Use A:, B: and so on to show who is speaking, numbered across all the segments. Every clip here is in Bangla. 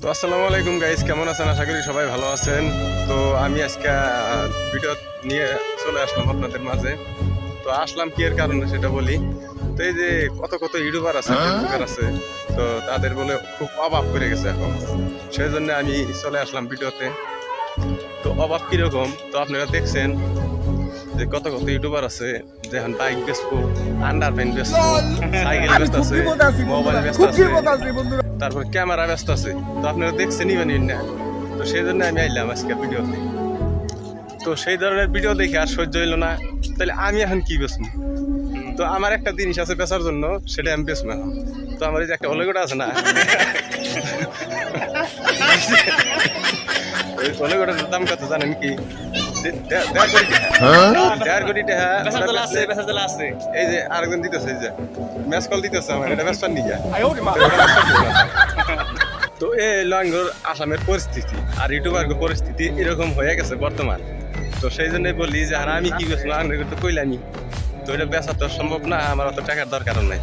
A: তো আসসালামু আলাইকুম গাইজ কেমন আছেন? আশা করি সবাই ভালো আছেন। তো আমি আজকে ভিডিও নিয়ে চলে আসলাম আপনাদের মাঝে। তো আসলাম কি এর কারণে সেটা বলি। তো এই যে কত কত ইউটিউবার আছে ফেসবুকার আছে তো তাদের বলে খুব অভাব করে গেছে এখন। সেই জন্য আমি চলে আসলাম ভিডিওতে তো। অভাব কীরকম? তো আপনারা দেখছেন যে কত কত ইউটিউবার আছে যেমন বাইক বেচবো আন্ডার প্যান্ট বেচবো সাইকেল ব্যস্ত আছে মোবাইল ব্যস্ত আছে তারপর ক্যামেরা ব্যস্ত আছে তো আপনারা দেখছেন ইভেন না। তো সেই জন্য আমি আইলাম আজকে ভিডিওতে তো। সেই ধরনের ভিডিও দেখে আর সহ্য হইল না। তাহলে আমি এখন কি বেচবো? তো আমার একটা জিনিস আছে বেচার জন্য সেটা আমি বেচবো এখন। তো আমার এই যে একটা অলেগোটা আছে না ওই অলেগোটার দাম কত জানেন কি? দেড় কোটি টাকা। দেড় কোটি টাকা ওটা বেচছে। এই যে আরেকজন দিতেছে এই যে। ম্যাচ কল দিতেছে আমার এটা ব্যস্ত নিয়ে তো এই লঙ্গর আসামের পরিস্থিতি আর ইউটিউবার পরিস্থিতি এরকম হয়ে গেছে বর্তমান। তো সেই জন্যই বলি যে আর আমি কি করছি আমি তো কইলামি তো এটা বেচা তো সম্ভব না আমার অত টাকার দরকার নাই।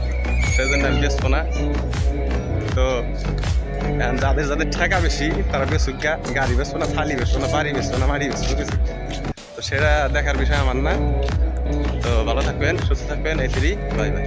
A: সেই জন্য আমি বেচবো না। তো যাদের যাদের টাকা বেশি, তারা বেসুকা গাড়ি বেসো না ফালি বেসো না, বাড়ি বেসো না বাড়ি বেসো তো সেটা দেখার বিষয় আমার না। তো ভালো থাকবেন, সুস্থ থাকবেন, এই বাই বাই।